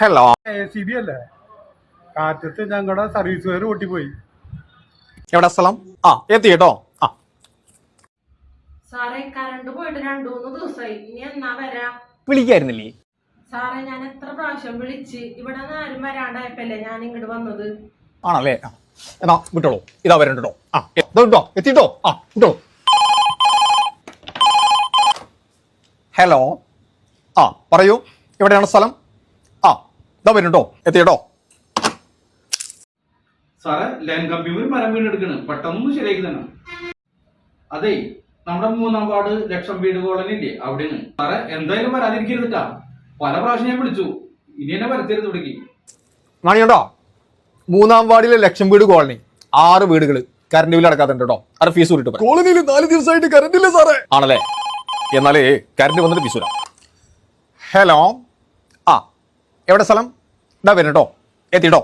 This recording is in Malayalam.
ഹലോ എ സി ബി അല്ലേ? കാറ്റത്ത് ഞങ്ങളുടെ സർവീസ് വയർ പൊട്ടിപ്പോയി എവിടെ സ്ഥലം? ആ എത്തി കേട്ടോ ആ. സാറേ കറണ്ട് പോയിട്ട് രണ്ടു മൂന്ന് ദിവസമായി ഇനി എന്നാ വരാ? വിളിക്കായിരുന്നില്ലേ? സാറേ ഞാൻ എത്ര പ്രാവശ്യം വിളിച്ച്? ഇവിടെ നിന്ന് ആരും വരാണ്ടായപ്പല്ലേ ഞാൻ ഇങ്ങോട്ട് വന്നത്? ആണല്ലേ? ആ. എന്നാ വിട്ടോളൂ. ഇതാ വരണ്ടോ ആ എ- ദോ വിട്ടോ. എത്തിട്ടോ ആ വിട്ടോളൂ. ഹലോ ആ പറയൂ. എവിടെയാണ് സ്ഥലം? ഇതാ വരുന്നുണ്ടോ? എത്തിയട്ടോ സാറേ ലൈൻ കമ്പ്യൂട്ടർ മരം വീണെടുക്കണ് പെട്ടെന്ന് ശരിയാക്കി തന്നെ അതെ നമ്മുടെ മൂന്നാം വാർഡ് ലക്ഷം വീട് കോളനി ഇല്ലേ അവിടെയാണ്. സാറേ എന്തായാലും വരാതിരിക്കരുതിട്ടാ പല പ്രാവശ്യം ഞാൻ വിളിച്ചു. ഇനി എന്നെ വരത്തരുത് തുടങ്ങി മണിയുണ്ടോ? മൂന്നാം വാർഡിലെ ലക്ഷം വീട് കോളനി. ആറ് വീടുകൾ കറണ്ട് ബില്ല് അടക്കാത്തുണ്ട്? കേട്ടോ അത് ഫീസ് കൂടിട്ട് കോളനിയിൽ നാല് ദിവസമായിട്ട് കറണ്ട് ഇല്ല സാറേ. ആണല്ലേ? എന്നാലേ കറണ്ട് വന്നിട്ട് ഫീസ് ഹലോ? എവിടെ സ്ഥലം? ഇതാ വരുന്നുട്ടോ എത്തിട്ടോ.